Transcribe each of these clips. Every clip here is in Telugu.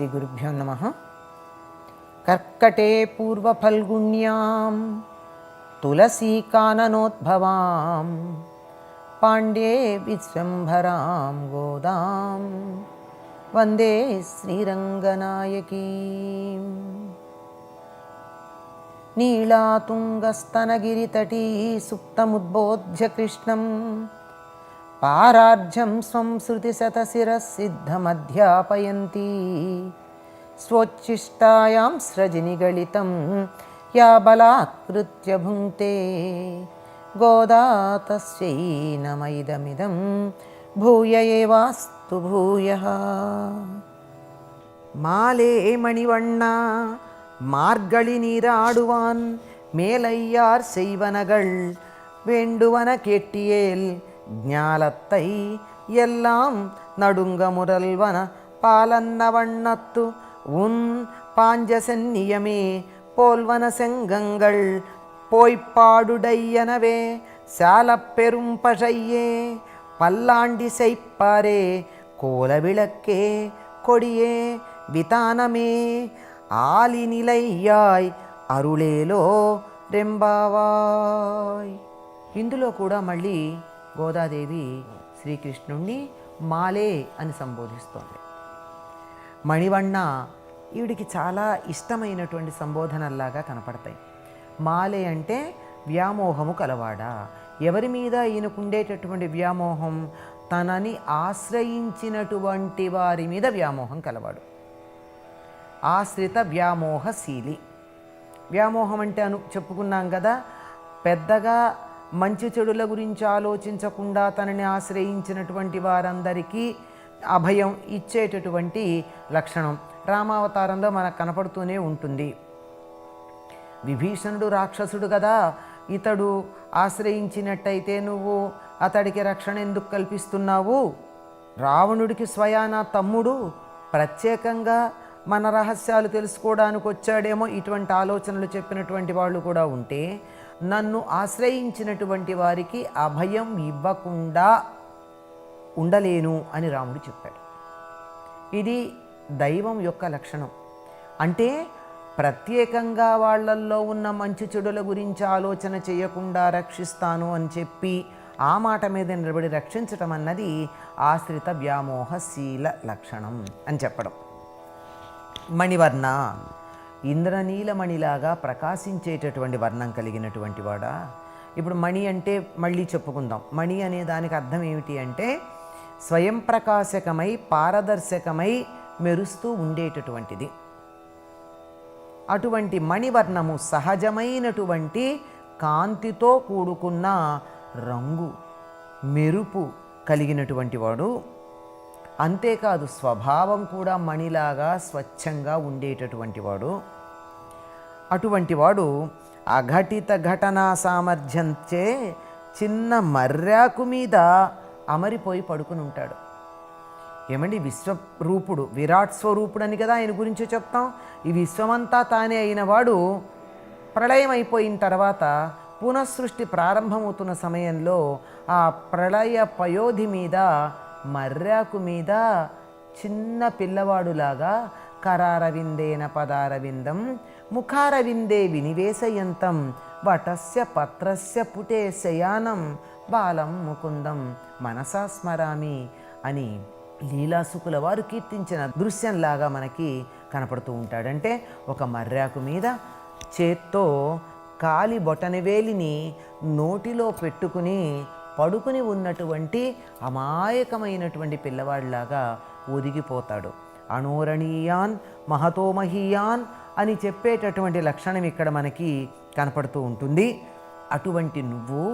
శ్రీ గురుభ్యో నమ కర్కటే పూర్వఫల్గుణ్యాం తులసీకాననోద్భవాం పాండే విశ్వంభరాం గోదాం వందే శ్రీరంగనాయకీ నీళాతుంగస్తనగిరితటీ సుప్తముద్బోధ్య కృష్ణం పారార్ఘ్యం స్వం శృతిశతశిరసిద్ధమధ్యాపయంతి స్వోచ్ఛిష్టాయాం స్రజినిగళితం యా బలాకృత్య భుంక్తే. గోదా తస్యై నమైదమిదం భూయ ఏవాస్తు భూయ. மாலே மணிவண்ணா மார்கழி நீராடுவான் மேலையார் செய்வனகள் வேண்டுவன கேட்டியேல் ஞாலத்தை எல்லாம் நடுங்க முரல்வன பாலன்ன வண்ணத்து உன் பாஞ்ச சென்னியமே போல்வன செங்கங்கள் போய்ப்பாடுடையனவே சாலப் பெரும் பழையே பல்லாண்டி செய்ப்பாரே கோலவிளக்கே கொடியே వితానమే ఆలినిలయ్యాయ్ అరుళేలో రెంబావాయ్ ఇందులో కూడా మళ్ళీ గోదాదేవి శ్రీకృష్ణుణ్ణి మాలే అని సంబోధిస్తోంది. మణివన్న ఈవిడికి చాలా ఇష్టమైనటువంటి సంబోధనల్లాగా కనపడతాయి. మాలే అంటే వ్యామోహము కలవాడా? ఎవరి మీద ఈయనకుండేటటువంటి వ్యామోహం? తనని ఆశ్రయించినటువంటి వారి మీద వ్యామోహం కలవాడు. ఆశ్రిత వ్యామోహశీలి. వ్యామోహం అంటే అను చెప్పుకున్నాం కదా పెద్దగా మంచి చెడుల గురించి ఆలోచించకుండా తనని ఆశ్రయించినటువంటి వారందరికీ అభయం ఇచ్చేటటువంటి లక్షణం. రామావతారంలో మనకు కనపడుతూనే ఉంటుంది. విభీషణుడు రాక్షసుడు కదా. ఇతడు ఆశ్రయించినట్టయితే నువ్వు అతడికి రక్షణ ఎందుకు కల్పిస్తున్నావు? రావణుడికి స్వయాన తమ్ముడు. ప్రత్యేకంగా మన రహస్యాలు తెలుసుకోవడానికి వచ్చాడేమో ఇటువంటి ఆలోచనలు చెప్పినటువంటి వాళ్ళు కూడా ఉంటే నన్ను ఆశ్రయించినటువంటి వారికి అభయం ఇవ్వకుండా ఉండలేను అని రాముడు చెప్పాడు. ఇది దైవం యొక్క లక్షణం. అంటే ప్రత్యేకంగా వాళ్ళల్లో ఉన్న మంచి చెడుల గురించి ఆలోచన చేయకుండా రక్షిస్తాను అని చెప్పి ఆ మాట మీద నిలబడి రక్షించటం అన్నది ఆశ్రిత వ్యామోహశీల లక్షణం అని చెప్పడం. మణివర్ణ ఇంద్రనీలమణిలాగా ప్రకాశించేటటువంటి వర్ణం కలిగినటువంటి వాడా? ఇప్పుడు మణి అంటే మళ్ళీ చెప్పుకుందాం. మణి అనే దానికి అర్థం ఏమిటి అంటే స్వయం ప్రకాశకమై పారదర్శకమై మెరుస్తూ ఉండేటటువంటిది. అటువంటి మణివర్ణము సహజమైనటువంటి కాంతితో కూడుకున్న రంగు మెరుపు కలిగినటువంటి వాడు. అంతేకాదు స్వభావం కూడా మణిలాగా స్వచ్ఛంగా ఉండేటటువంటి వాడు. అటువంటి వాడు అఘటిత ఘటనా సామర్థ్యంచే చిన్న మర్రాకు మీద అమరిపోయి పడుకుని ఉంటాడు. ఏమండి విశ్వరూపుడు విరాట్ స్వరూపుడు అని కదా ఆయన గురించి చెప్తాం. ఈ విశ్వమంతా తానే అయినవాడు ప్రళయం అయిపోయిన తర్వాత పునఃసృష్టి ప్రారంభమవుతున్న సమయంలో ఆ ప్రళయ పయోధి మీద మర్రాకు మీద చిన్న పిల్లవాడులాగా కరారవిందేన పదారవిందం ముఖారవిందే వినివేశయంతం వటస్య పత్రస్య పుటే శయానం బాలం ముకుందం మనసా స్మరామి అని లీలాసుకుల వారు కీర్తించిన దృశ్యంలాగా మనకి కనపడుతూ ఉంటాడంటే ఒక మర్రాకు మీద చేత్తో కాలి బొటనవేలిని నోటిలో పెట్టుకుని పడుకుని ఉన్నటువంటి అమాయకమైనటువంటి పిల్లవాడిలాగా ఒదిగిపోతాడు. అణోరణీయాన్ మహతోమహీయాన్ అని చెప్పేటటువంటి లక్షణం ఇక్కడ మనకి కనపడుతూ ఉంటుంది. అటువంటి నువ్వు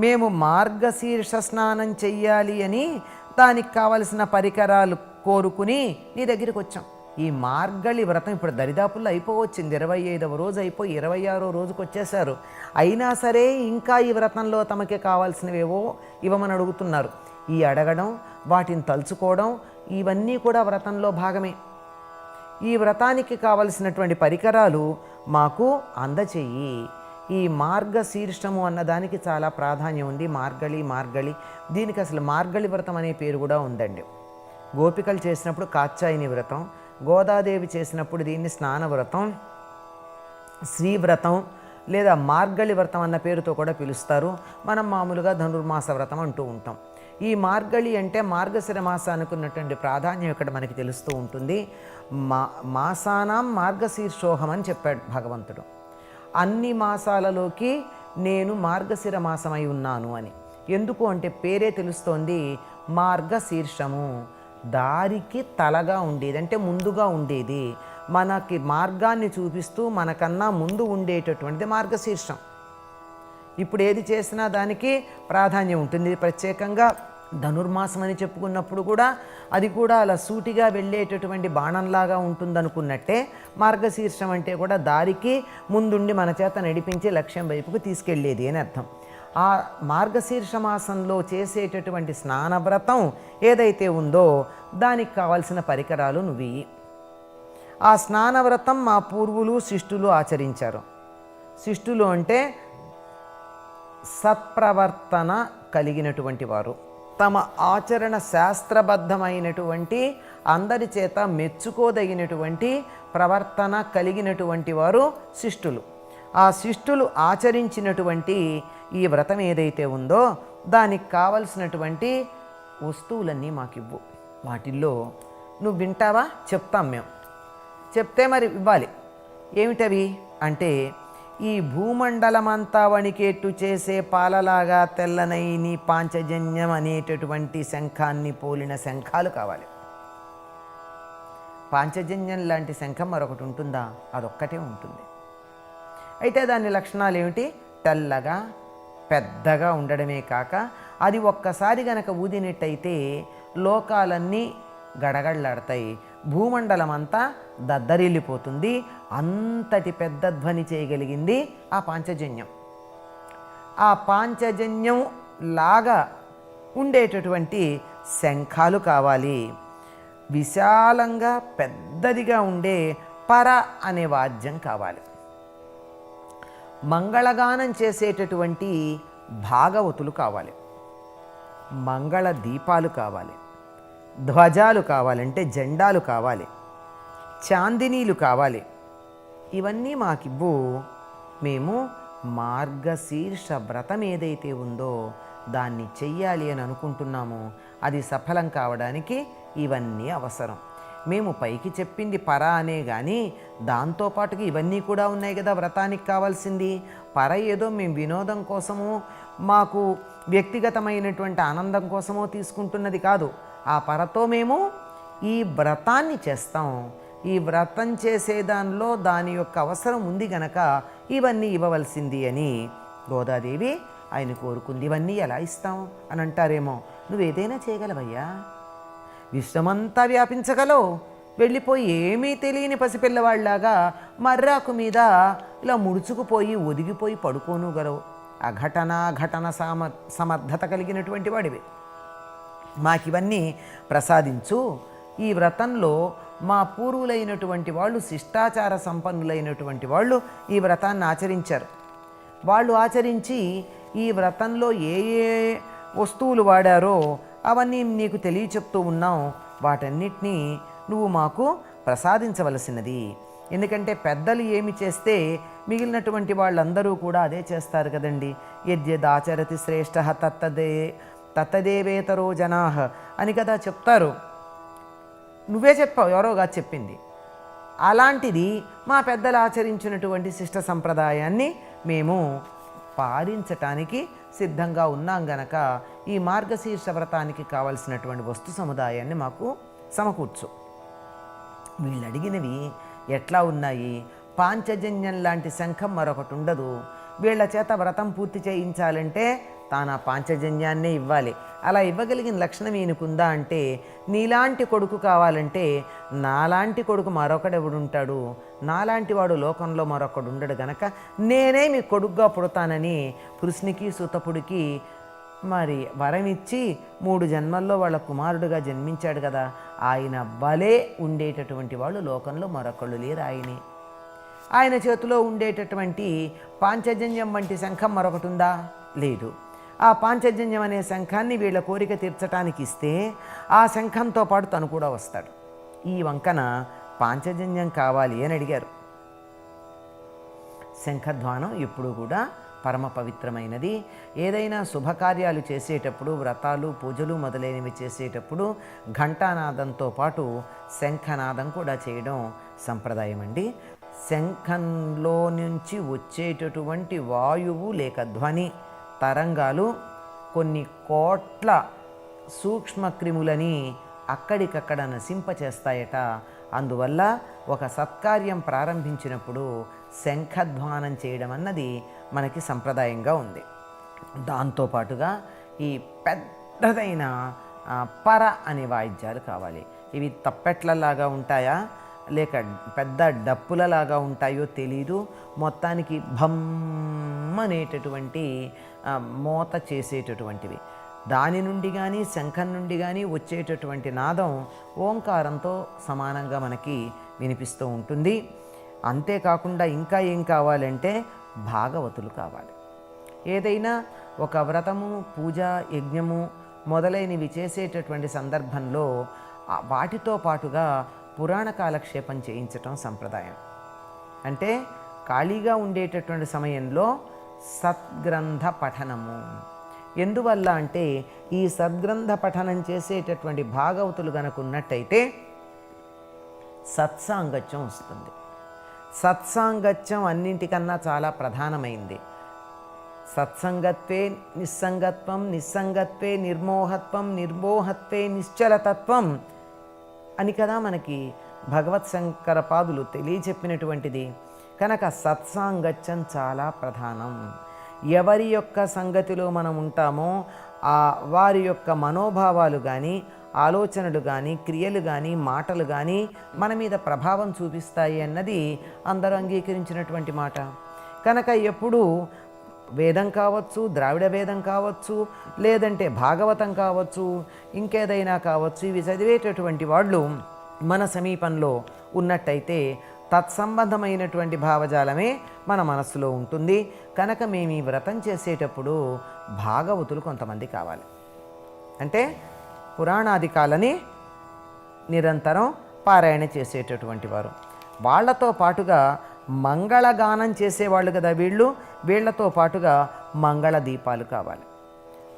మేము మార్గశీర్ష స్నానం చెయ్యాలి అని దానికి కావలసిన పరికరాలు కోరుకుని నీ దగ్గరికి వచ్చాం. ఈ మార్గళి వ్రతం ఇప్పుడు దరిదాపుల్లో అయిపోవచ్చింది. ఇరవై ఐదవ రోజు అయిపోయి ఇరవై ఆరో రోజుకు వచ్చేసారు అయినా సరే ఇంకా ఈ వ్రతంలో తమకి కావాల్సినవేవో ఇవ్వమని అడుగుతున్నారు. ఈ అడగడం వాటిని తలుచుకోవడం ఇవన్నీ కూడా వ్రతంలో భాగమే. ఈ వ్రతానికి కావలసినటువంటి పరికరాలు మాకు అందచేయి. ఈ మార్గశీర్షము అన్నదానికి చాలా ప్రాధాన్యం ఉంది. మార్గళి మార్గళి. దీనికి అసలు మార్గళి వ్రతం అనే పేరు కూడా ఉందండి. గోపికలు చేసినప్పుడు కాచాయిని వ్రతం గోదాదేవి చేసినప్పుడు దీన్ని స్నానవ్రతం శ్రీవ్రతం లేదా మార్గళి వ్రతం అన్న పేరుతో కూడా పిలుస్తారు. మనం మామూలుగా ధనుర్మాస వ్రతం అంటూ ఉంటాం. ఈ మార్గళి అంటే మార్గశిర మాసానికి ఉన్నటువంటి ప్రాధాన్యం ఇక్కడ మనకి తెలుస్తూ ఉంటుంది. మా మాసానాం మార్గశీర్షోహం అని చెప్పాడు భగవంతుడు. అన్ని మాసాలలోకి నేను మార్గశిర మాసమై ఉన్నాను అని. ఎందుకు అంటే పేరే తెలుస్తోంది మార్గశీర్షము. దారికి తలగా ఉండేది అంటే ముందుగా ఉండేది. మనకి మార్గాన్ని చూపిస్తూ మనకన్నా ముందు ఉండేటటువంటిది మార్గశీర్షం. ఇప్పుడు ఏది చేసినా దానికి ప్రాధాన్యం ఉంటుంది. ప్రత్యేకంగా ధనుర్మాసం అని చెప్పుకున్నప్పుడు కూడా అది కూడా అలా సూటిగా వెళ్ళేటటువంటి బాణంలాగా ఉంటుందనుకున్నట్టే మార్గశీర్షం అంటే కూడా దారికి ముందుండి మన చేత నడిపించి లక్ష్యం వైపుకు తీసుకెళ్ళేది అని అర్థం. ఆ మార్గశీర్ష మాసంలో చేసేటటువంటి స్నానవ్రతం ఏదైతే ఉందో దానికి కావలసిన పరికరాలు నువ్వు ఆ స్నానవ్రతం మా పూర్వులు శిష్టులు ఆచరించారు. శిష్టులు అంటే సత్ప్రవర్తన కలిగినటువంటి వారు. తమ ఆచరణ శాస్త్రబద్ధమైనటువంటి అందరి చేత మెచ్చుకోదగినటువంటి ప్రవర్తన కలిగినటువంటి వారు శిష్టులు. ఆ శిష్టులు ఆచరించినటువంటి ఈ వ్రతం ఏదైతే ఉందో దానికి కావలసినటువంటి వస్తువులన్నీ మాకివ్వు. వాటిల్లో నువ్వు వింటావా? చెప్తాం మేము. చెప్తే మరి ఇవ్వాలి. ఏమిటవి? అంటే ఈ భూమండలమంతా వణికేట్టు చేసే పాలలాగా తెల్లనైని పాంచజన్యం అనేటటువంటి శంఖాన్ని పోలిన శంఖాలు కావాలి. పాంచజన్యం లాంటి శంఖం మరొకటి ఉంటుందా? అదొక్కటే ఉంటుంది. అయితే దాని లక్షణాలు ఏమిటి? తెల్లగా పెద్దగా ఉండడమే కాక అది ఒక్కసారి గనక ఊదినట్టయితే లోకాలన్నీ గడగడలాడతాయి. భూమండలం అంతా దద్దరిల్లిపోతుంది. అంతటి పెద్ద ధ్వని చేయగలిగింది ఆ పాంచజన్యం. ఆ పాంచజన్యం లాగా ఉండేటటువంటి శంఖాలు కావాలి. విశాలంగా పెద్దదిగా ఉండే పర అనే వాద్యం కావాలి. మంగళగానం చేసేటటువంటి భాగవతులు కావాలి. మంగళ దీపాలు కావాలి. ధ్వజాలు కావాలంటే జెండాలు కావాలి. చాందినీలు కావాలి. ఇవన్నీ మాకివ్వు. మేము మార్గశీర్ష వ్రతం ఏదైతే ఉందో దాన్ని చెయ్యాలి అని అనుకుంటున్నాము. అది సఫలం కావడానికి ఇవన్నీ అవసరం. మేము పైకి చెప్పింది పర అనే కానీ దాంతోపాటుగా ఇవన్నీ కూడా ఉన్నాయి కదా వ్రతానికి కావాల్సింది. పర ఏదో మేము వినోదం కోసము మాకు వ్యక్తిగతమైనటువంటి ఆనందం కోసమో తీసుకుంటున్నది కాదు. ఆ పరతో మేము ఈ వ్రతాన్ని చేస్తాం. ఈ వ్రతం చేసే దానిలో దాని యొక్క అవసరం ఉంది గనక ఇవన్నీ ఇవ్వవలసింది అని గోదాదేవి ఆయన కోరుకుంది. ఇవన్నీ ఎలా ఇస్తాం అని అంటారేమో. నువ్వు ఏదైనా చేయగలవయ్యా? విశ్వమంతా వ్యాపించగలవు. వెళ్ళిపోయి ఏమీ తెలియని పసిపిల్లవాళ్ళలాగా మర్రాకు మీద ఇలా ముడుచుకుపోయి ఒదిగిపోయి పడుకోనుగలవు. అఘటన ఘటన సామ సమర్థత కలిగినటువంటి వాడివి. మాకివన్నీ ప్రసాదించు. ఈ వ్రతంలో మా పూర్వులైనటువంటి వాళ్ళు శిష్టాచార సంపన్నులైనటువంటి వాళ్ళు ఈ వ్రతాన్ని ఆచరించారు. వాళ్ళు ఆచరించి ఈ వ్రతంలో ఏ ఏ వస్తువులు వాడారో అవన్నీ నీకు తెలియచెప్తూ ఉన్నాం వాటన్నిటినీ నువ్వు మాకు ప్రసాదించవలసినది. ఎందుకంటే పెద్దలు ఏమి చేస్తే మిగిలినటువంటి వాళ్ళందరూ కూడా అదే చేస్తారు కదండి. యద్యదాచరతి శ్రేష్ట తత్తదే తత్తదేవేతరో జనాహ అని కదా చెప్తారు. నువ్వే చెప్పావు ఎవరో కాదు చెప్పింది. అలాంటిది మా పెద్దలు ఆచరించినటువంటి శిష్ట సంప్రదాయాన్ని మేము పాలించటానికి సిద్ధంగా ఉన్నాం గనక ఈ మార్గశీర్ష వ్రతానికి కావలసినటువంటి వస్తు సముదాయాన్ని మాకు సమకూర్చు. వీళ్ళు అడిగినవి ఎట్లా ఉన్నాయి? పాంచజన్యం లాంటి శంఖం మరొకటి ఉండదు. వీళ్ళ చేత వ్రతం పూర్తి చేయించాలంటే తాను ఆ పాంచజన్యాన్నే ఇవ్వాలి. అలా ఇవ్వగలిగిన లక్షణం ఈయనకుందా అంటే నీలాంటి కొడుకు కావాలంటే నాలాంటి కొడుకు మరొకడెవడుంటాడు? నాలాంటి వాడు లోకంలో మరొకడు ఉండడు గనక నేనే మీ కొడుకుగా పుడతానని పురుషునికి సుతపుడికి మరి వరం ఇచ్చి మూడు జన్మల్లో వాళ్ళ కుమారుడుగా జన్మించాడు కదా. ఆయన భలే ఉండేటటువంటి వాళ్ళు. లోకంలో మరొకళ్ళు లేరు ఆయనే. ఆయన చేతిలో ఉండేటటువంటి పాంచజన్యం వంటి శంఖం మరొకటి ఉందా లేదు. ఆ పాంచజన్యం అనే శంఖాన్ని వీళ్ళ కోరిక తీర్చడానికి ఇస్తే ఆ శంఖంతో పాటు తను కూడా వస్తాడు. ఈ వంకన పాంచజన్యం కావాలి అని అడిగారు. శంఖధ్వానం ఎప్పుడు కూడా పరమ పవిత్రమైనది. ఏదైనా శుభకార్యాలు చేసేటప్పుడు వ్రతాలు పూజలు మొదలైనవి చేసేటప్పుడు ఘంటానాదంతో పాటు శంఖనాదం కూడా చేయడం సంప్రదాయం అండి శంఖంలో నుంచి వచ్చేటటువంటి వాయువు లేక ధ్వని తరంగాలు కొన్ని కోట్ల సూక్ష్మక్రిములని అక్కడికక్కడ నశింపచేస్తాయట. అందువల్ల ఒక సత్కార్యం ప్రారంభించినప్పుడు శంఖధ్వానం చేయడం అన్నది మనకి సంప్రదాయంగా ఉంది. దాంతోపాటుగా ఈ పెద్దదైన పర అనే వాయిద్యాలు కావాలి. ఇవి తప్పెట్లలాగా ఉంటాయా? లేక పెద్ద డప్పులలాగా ఉంటాయో తెలీదు. మొత్తానికి భమ్ అనేటటువంటి మోత చేసేటటువంటివి. దాని నుండి కానీ శంఖం నుండి కానీ వచ్చేటటువంటి నాదం ఓంకారంతో సమానంగా మనకి వినిపిస్తూ ఉంటుంది. అంతేకాకుండా ఇంకా ఏం కావాలంటే భాగవతులు కావాలి. ఏదైనా ఒక వ్రతము పూజ యజ్ఞము మొదలైనవి చేసేటటువంటి సందర్భంలో వాటితో పాటుగా పురాణ కాలక్షేపం చేయించటం సంప్రదాయం. అంటే ఖాళీగా ఉండేటటువంటి సమయంలో సద్గ్రంథ పఠనము. ఎందువల్ల అంటే ఈ సద్గ్రంథ పఠనం చేసేటటువంటి భాగవతులు గనకున్నట్టయితే సత్సాంగత్యం వస్తుంది. సత్సాంగత్యం అన్నింటికన్నా చాలా ప్రధానమైంది. సత్సంగత్వే నిస్సంగత్వం నిస్సంగత్వే నిర్మోహత్వం నిర్మోహత్వే నిశ్చలతత్వం అని కదా మనకి భగవత్ శంకర పాదులు తెలియచెప్పినటువంటిది. కనుక సత్సాంగత్యం చాలా ప్రధానం. ఎవరి యొక్క సంగతిలో మనం ఉంటామో ఆ వారి యొక్క మనోభావాలు కానీ ఆలోచనలు కానీ క్రియలు కానీ మాటలు కానీ మన మీద ప్రభావం చూపిస్తాయి అన్నది అందరూ అంగీకరించినటువంటి మాట. కనుక ఎప్పుడూ వేదం కావచ్చు ద్రావిడ వేదం కావచ్చు లేదంటే భాగవతం కావచ్చు ఇంకేదైనా కావచ్చు ఇవి చదివేటటువంటి వాళ్ళు మన సమీపంలో ఉన్నట్టయితే తత్సంబంధమైనటువంటి భావజాలమే మన మనస్సులో ఉంటుంది. కనుక మేము ఈ వ్రతం చేసేటప్పుడు భాగవతులు కొంతమంది కావాలి. అంటే పురాణాదికాలని నిరంతరం పారాయణ చేసేటటువంటి వారు. వాళ్ళతో పాటుగా మంగళగానం చేసేవాళ్ళు కదా వీళ్ళు. వీళ్ళతో పాటుగా మంగళ దీపాలు కావాలి.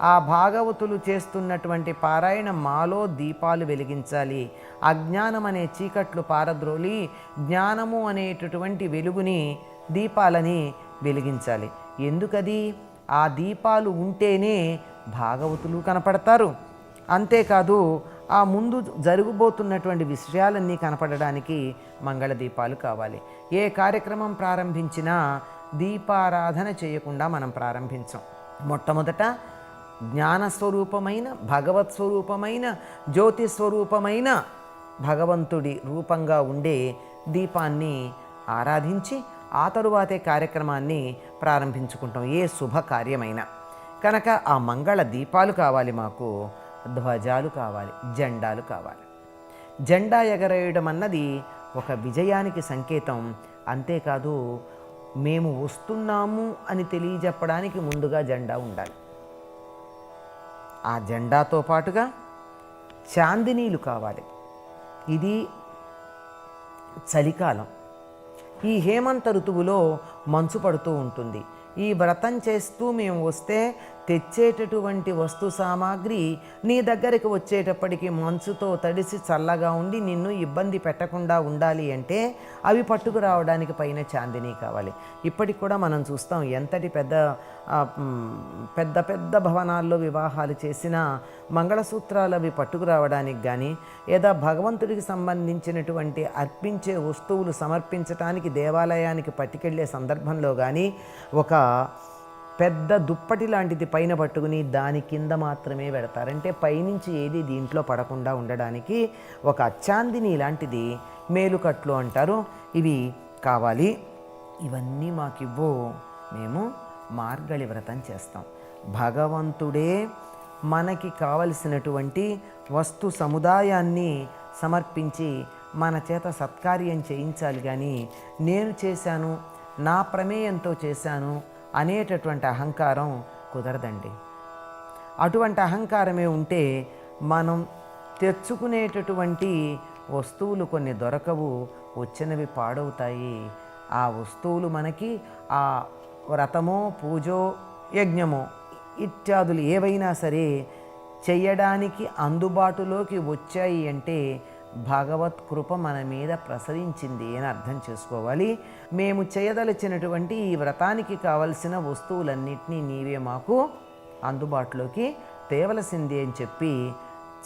ఆ భాగవతులు చేస్తున్నటువంటి పారాయణ మాలో దీపాలు వెలిగించాలి. అజ్ఞానం అనే చీకట్లు పారద్రోలి జ్ఞానము అనేటటువంటి వెలుగుని దీపాలని వెలిగించాలి. ఎందుకది? ఆ దీపాలు ఉంటేనే భాగవతులు కనపడతారు. అంతేకాదు ఆ ముందు జరగబోతున్నటువంటి విషయాలన్నీ కనపడడానికి మంగళ దీపాలు కావాలి. ఏ కార్యక్రమం ప్రారంభించినా దీపారాధన చేయకుండా మనం ప్రారంభించం. మొట్టమొదట జ్ఞానస్వరూపమైన భగవత్ స్వరూపమైన జ్యోతి స్వరూపమైన భగవంతుడి రూపంగా ఉండే దీపాన్ని ఆరాధించి ఆ తరువాతే కార్యక్రమాన్ని ప్రారంభించుకుంటాం. ఏ శుభకార్యమైన. కనుక ఆ మంగళ దీపాలు కావాలి మాకు. ధ్వజాలు కావాలి జెండాలు కావాలి. జెండా ఎగరేయడం అన్నది ఒక విజయానికి సంకేతం. అంతేకాదు మేము వస్తున్నాము అని తెలియజెప్పడానికి ముందుగా జెండా ఉండాలి. ఆ జెండాతో పాటుగా చాందినీలు కావాలి. ఇది చలికాలం. ఈ హేమంత ఋతువులో మంచు పడుతూ ఉంటుంది. ఈ వ్రతం చేస్తూ మేము వస్తే తెచ్చేటటువంటి వస్తు సామాగ్రి నీ దగ్గరికి వచ్చేటప్పటికి మంచుతో తడిసి చల్లగా ఉండి నిన్ను ఇబ్బంది పెట్టకుండా ఉండాలి అంటే అవి పట్టుకు రావడానికి పైన చాందిని కావాలి. ఇప్పటికి కూడా మనం చూస్తాం ఎంతటి పెద్ద పెద్ద పెద్ద భవనాల్లో వివాహాలు చేసిన మంగళసూత్రాలు అవి పట్టుకురావడానికి కానీ లేదా భగవంతుడికి సంబంధించినటువంటి అర్పించే వస్తువులు సమర్పించటానికి దేవాలయానికి పట్టుకెళ్ళే సందర్భంలో కానీ ఒక పెద్ద దుప్పటి లాంటిది పైన పట్టుకుని దాని కింద మాత్రమే పెడతారంటే పైనుంచి ఏది దీంట్లో పడకుండా ఉండడానికి ఒక అచ్చాందిని లాంటిది మేలుకట్లు అంటారు. ఇవి కావాలి. ఇవన్నీ మాకివ్వు. మేము మార్గళి వ్రతం చేస్తాం. భగవంతుడే మనకి కావలసినటువంటి వస్తు సముదాయాన్ని సమర్పించి మన చేత సత్కార్యం చేయించాలి కానీ నేను చేశాను నా ప్రమేయంతో చేశాను అనేటటువంటి అహంకారం కుదరదండి. అటువంటి అహంకారమే ఉంటే మనం తెచ్చుకునేటటువంటి వస్తువులు కొన్ని దొరకవు వచ్చినవి పాడవుతాయి. ఆ వస్తువులు మనకి ఆ వ్రతమో పూజో యజ్ఞమో ఇత్యాదులు ఏవైనా సరే చేయడానికి అందుబాటులోకి వచ్చాయి అంటే భగవత్ కృప మన మీద ప్రసరించింది అని అర్థం చేసుకోవాలి. మేము చేయదలిచినటువంటి ఈ వ్రతానికి కావలసిన వస్తువులన్నింటినీ నీవే మాకు అందుబాటులోకి తేవలసింది అని చెప్పి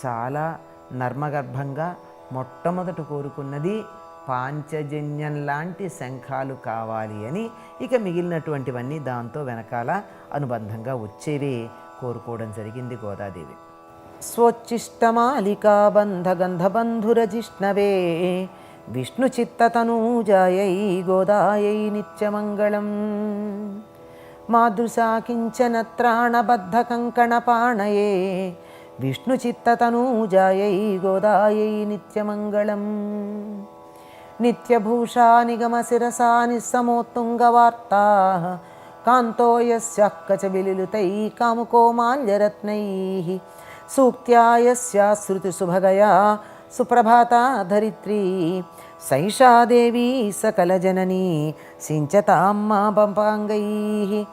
చాలా నర్మగర్భంగా మొట్టమొదట కోరుకున్నది పాంచజన్యం లాంటి శంఖాలు కావాలి అని. ఇక మిగిలినటువంటివన్నీ దాంతో వెనకాల అనుబంధంగా వచ్చేవి కోరుకోవడం జరిగింది గోదాదేవి. స్వోచ్ఛిష్టమాలికాబంధగంధబంధురజిష్ణవే విష్ణుచిత్తతనూజాయై గోదాయై నిత్యమంగళం. మాదృశా కించన త్రాణబద్ధకంకణపాణయే విష్ణుచిత్తతనూజాయై గోదాయై నిత్యమంగళం. నిత్యభూషా నిగమశిరసా నిస్సమోత్తుంగవార్తా కాంతో యస్యాః కచవిలిలుతై కాముకోమాల్యరత్నైः. సూక్త్యా యస్యా శృతిసుభగయా సుప్రభాతా ధరిత్రీ సైషా దేవీ సకలజననీ సించతాం మా పంపాంగైः.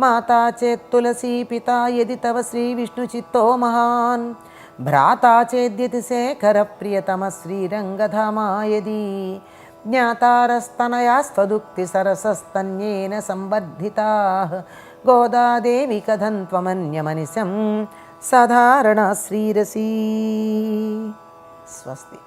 మాతా చేత్ తులసీ పితా యది తవ శ్రీ విష్ణుచిత్తో మహాన్. భ్రాతా చేద్యతి శేఖర ప్రియతమ శ్రీరంగధామా యది. జ్ఞాతారస్తనయాస్త్వదుక్తి साधारणाश्रीरसी स्वस्ति।